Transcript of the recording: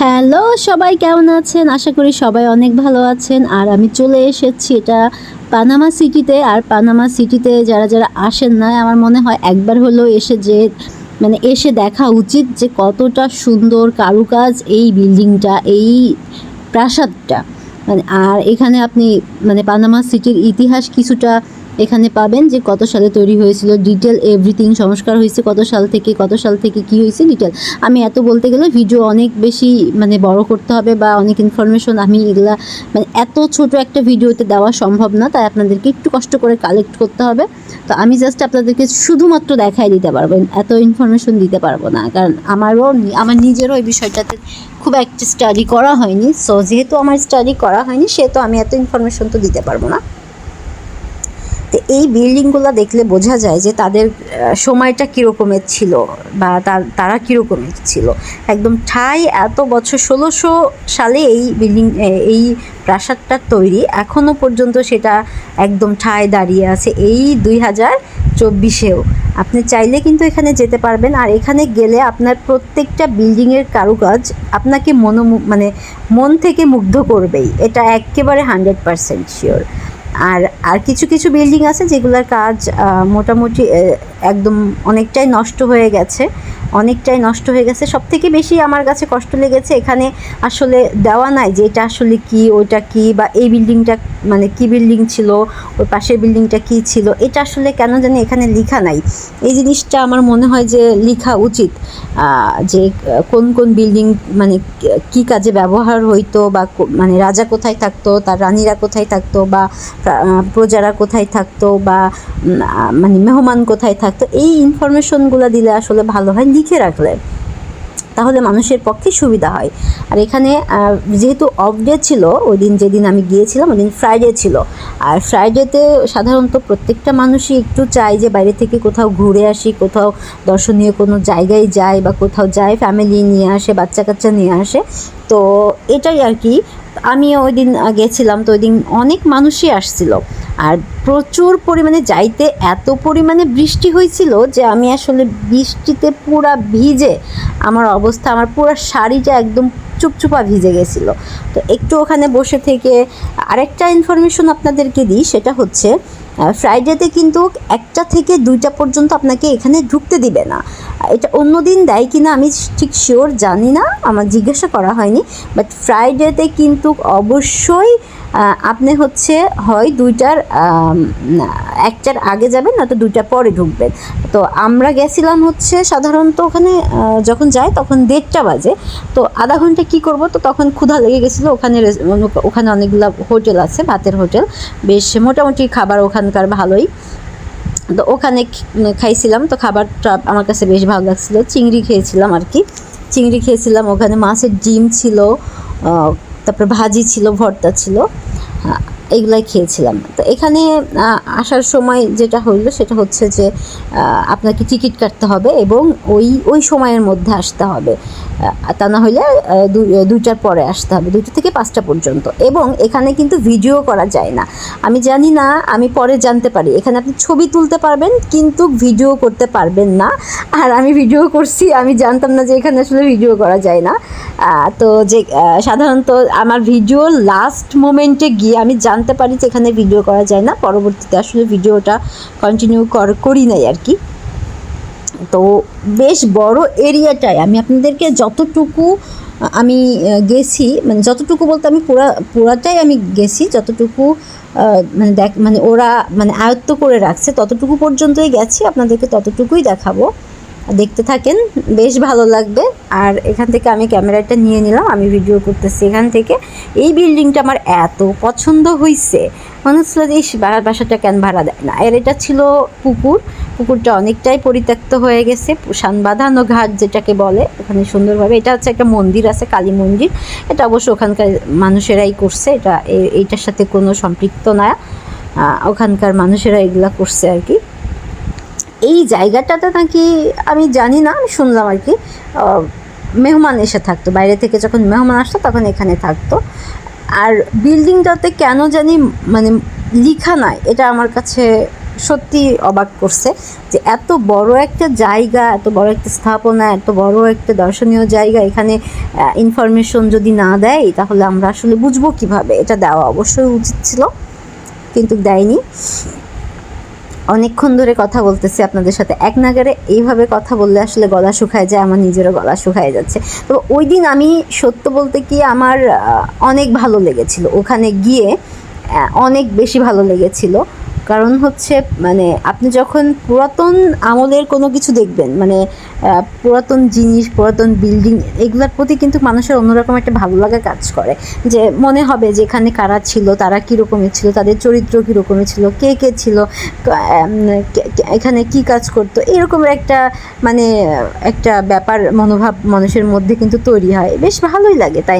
Hello, সবাই কেমন আছেন? আশা করি সবাই অনেক ভালো আছেন। আর আমি চলে এসেছি এটা পানামা সিটিতে আর পানামা সিটিতে যারা যারা আসেন না আমার মনে হয় একবার হলেও এসে যে মানে এসে দেখা উচিত যে কতটা সুন্দর কারুকাজ এই বিল্ডিংটা, এই প্রাসাদটা। মানে আর এখানে আপনি মানে পানামা সিটির ইতিহাস কিছুটা এখানে পাবেন যে কত সালে তৈরি হয়েছিল ডিটেল এভরিথিং সংস্কার হয়েছে কত সাল থেকে, কত সাল থেকে কি হয়েছে ডিটেল আমি এত বলতে গেলে ভিডিও অনেক বেশি মানে বড় করতে হবে বা অনেক ইনফরমেশন আমি এগুলা মানে এত ছোট একটা ভিডিওতে দেওয়া সম্ভব না, তাই আপনাদেরকে একটু কষ্ট করে কালেক্ট করতে হবে। তো আমি জাস্ট আপনাদেরকে শুধুমাত্র দেখাই দিতে পারব, এত ইনফরমেশন দিতে পারব না, কারণ আমারও, আমার নিজেরও এই বিষয়টাতে খুব একটা স্টাডি করা হয়নি। সো যেহেতু আমার স্টাডি করা হয়নি, সেহেতু আমি এত ইনফরমেশন তো দিতে পারব না। তো এই বিল্ডিংগুলো দেখলে বোঝা যায় যে তাদের সময়টা কীরকমের ছিল বা তার কীরকমের ছিল। একদম ঠাই এত বছর, ষোলোশো সালে এই বিল্ডিং এই প্রাসাদটা তৈরি। এখনও পর্যন্ত সেটা একদম ঠায় দাঁড়িয়ে আছে। এই দুই হাজার চব্বিশেও। আপনি চাইলে কিন্তু এখানে যেতে পারবেন। আর এখানে গেলে আপনার প্রত্যেকটা বিল্ডিংয়ের কারুকাজ আপনাকে মন মানে মন থেকে মুগ্ধ করবেই। এটা একেবারে হান্ড্রেড পারসেন্ট শিওর। আর আর কিছু কিছু বিল্ডিং আছে যেগুলোর কাজ মোটামুটি একদম অনেকটাই নষ্ট হয়ে গেছে। অনেকটাই নষ্ট হয়ে গেছে। সব থেকে বেশি আমার কাছে কষ্ট লেগেছে এখানে আসলে দেওয়া নাই যে এটা আসলে কি, ওইটা কি বা এই বিল্ডিংটা মানে কি বিল্ডিং ছিল, ওই পাশের বিল্ডিংটা কি ছিল, এটা আসলে কেন জানি এখানে লেখা নাই। এই জিনিসটা আমার মনে হয় যে লেখা উচিত যে কোন কোন বিল্ডিং মানে কি কাজে ব্যবহার হইতো বা মানে রাজা কোথায় থাকতো, তার রানীরা কোথায় থাকতো বা প্রজারা কোথায় থাকতো বা মানে মেহমান কোথায় থাকতো, এই ইনফরমেশনগুলো দিলে আসলে ভালো হয়। লিখে রাখলে তাহলে মানুষের পক্ষে সুবিধা হয়। আর এখানে যেহেতু অফ ডে ছিল ওই দিন যেদিন আমি গিয়েছিলাম ওই দিন ফ্রাইডে ছিল। আর ফ্রাইডেতে সাধারণত প্রত্যেকটা মানুষই একটু চায় যে বাইরে থেকে কোথাও ঘুরে আসি, কোথাও দর্শনীয় কোনো জায়গায় যায় বা কোথাও যায় ফ্যামিলি নিয়ে আসে বাচ্চা কাচ্চা নিয়ে আসে। তো এটাই আর কি। আমি ওই দিন গেছিলাম, তো ওই দিন অনেক মানুষই আসছিল। আর প্রচুর পরিমাণে যাইতে এত পরিমাণে বৃষ্টি হয়েছিল যে আমি আসলে বৃষ্টিতে পুরা ভিজে আমার অবস্থা, আমার পুরো শাড়িটা একদম চুপচুপা ভিজে গেছিল। তো একটু ওখানে বসে থেকে আরেকটা ইনফরমেশন আপনাদেরকে দিই, সেটা হচ্ছে ফ্রাইডেতে কিন্তু একটা থেকে দুইটা পর্যন্ত আপনাকে এখানে ঢুকতে দিবে না। এটা অন্য দিন দেয় কি না আমি ঠিক শিওর জানি না, আমার জিজ্ঞাসা করা হয়নি বাট ফ্রাইডেতে কিন্তু অবশ্যই আপনি হচ্ছে হয় দুইটার একটার আগে যাবেন না তো দুইটার পরে ঢুকবেন। তো আমরা গেছিলাম হচ্ছে সাধারণত ওখানে যখন যাই তখন দেড়টা বাজে। তো আধা ঘণ্টা কি করব? তো তখন ক্ষুধা লেগে গেছিল। ওখানে ওখানে অনেকগুলো হোটেল আছে, ভাতের হোটেল। বেশ মোটামুটি খাবার ওখানকার ভালোই। তো ওখানে খাইছিলাম। তো খাবারটা আমার কাছে বেশ ভালো লাগছিল। চিংড়ি খেয়েছিলাম আর কি। চিংড়ি খেয়েছিলাম। ওখানে মাছের ডিম ছিল। তারপরে ভাজি ছিল ভর্তা ছিল। আহ, এইগুলাই খেয়েছিলাম। তো এখানে আসার সময় যেটা হইল সেটা হচ্ছে যে আপনাকে টিকিট কাটতে হবে এবং ওই ওই সময়ের মধ্যে আসতে হবে। তা না হইলে দুইটার পরে আসতে হবে দুইটা থেকে পাঁচটা পর্যন্ত। এবং এখানে কিন্তু ভিডিও করা যায় না। আমি জানি না আমি পরে জানতে পারি। এখানে আপনি ছবি তুলতে পারবেন কিন্তু ভিডিও করতে পারবেন না। আর আমি ভিডিও করছি আমি জানতাম না যে এখানে আসলে ভিডিও করা যায় না। তো যে সাধারণত আমার ভিডিও লাস্ট মোমেন্টে গিয়ে আমি জানতে পারি যে এখানে ভিডিও করা যায় না। পরবর্তীতে আসলে ভিডিওটা কন্টিনিউ করি নাই আর কি। তো বেশ বড় এরিয়াটায় আমি আপনাদেরকে যতটুকু, আমি গেছি মানে যতটুকু বলতে আমি পুরা, পুরাটাই আমি গেছি, যতটুকু মানে দেখ মানে ওরা মানে আয়ত্ত করে রাখছে, ততটুকু পর্যন্তই গেছি। আপনাদেরকে ততটুকুই দেখাবো। দেখতে থাকেন বেশ ভালো লাগবে। আর এখান থেকে আমি ক্যামেরাটা নিয়ে নিলাম আমি ভিডিও করতেছি এখান থেকে। এই বিল্ডিংটা আমার এত পছন্দ হয়েছে মনে হচ্ছিল যে ইস, বাসাটা কেন ভাড়া দেয় না? আর এটা ছিল পুকুর। পুকুরটা অনেকটাই পরিত্যক্ত হয়ে গেছে। শান বাঁধানো ঘাট যেটাকে বলে ওখানে সুন্দরভাবে এটা হচ্ছে একটা মন্দির আছে কালী মন্দির। এটা অবশ্য ওখানকার মানুষেরাই করছে এটা এইটার সাথে কোনো সম্পৃক্ত না। ওখানকার মানুষেরা এগুলা করছে আর কি। এই জায়গাটাতে নাকি আমি জানি না, আমি শুনলাম আর কি মেহমান এসে থাকতো। বাইরে থেকে যখন মেহমান আসতো তখন এখানে থাকতো। আর বিল্ডিংটাতে কেন জানি মানে লিখা নাই, এটা আমার কাছে সত্যি অবাক করছে যে এত বড় একটা জায়গা, এত বড় একটা স্থাপনা, এত বড় একটা দর্শনীয় জায়গা, এখানে ইনফরমেশন যদি না দেয় তাহলে আমরা আসলে বুঝব কীভাবে? এটা দেওয়া অবশ্যই উচিত ছিল, কিন্তু দেয়নি। অনেকক্ষণ ধরে কথা বলতেছি আপনাদের সাথে। এক নাগারে এইভাবে কথা বললে আসলে গলা শুকায় যায়, আমার নিজেরও গলা শুকায় যাচ্ছে। তো ওই দিন আমি সত্য বলতে কি আমার অনেক ভালো লেগেছিল। ওখানে গিয়ে অনেক বেশি ভালো লেগেছিল। কারণ হচ্ছে মানে আপনি যখন পুরাতন আমলের কোনো কিছু দেখবেন মানে পুরাতন জিনিস, পুরাতন বিল্ডিং এগুলোর প্রতি কিন্তু মানুষের অন্যরকম একটা ভালো লাগা কাজ করে। যে মনে হবে যে এখানে কারা ছিল, তারা কীরকমের ছিল, তাদের চরিত্র কীরকমের ছিল, কে কে ছিল এখানে কি কাজ করতো এরকমের একটা মানে একটা ব্যাপার মনোভাব মানুষের মধ্যে কিন্তু তৈরি হয়। বেশ ভালোই লাগে, তাই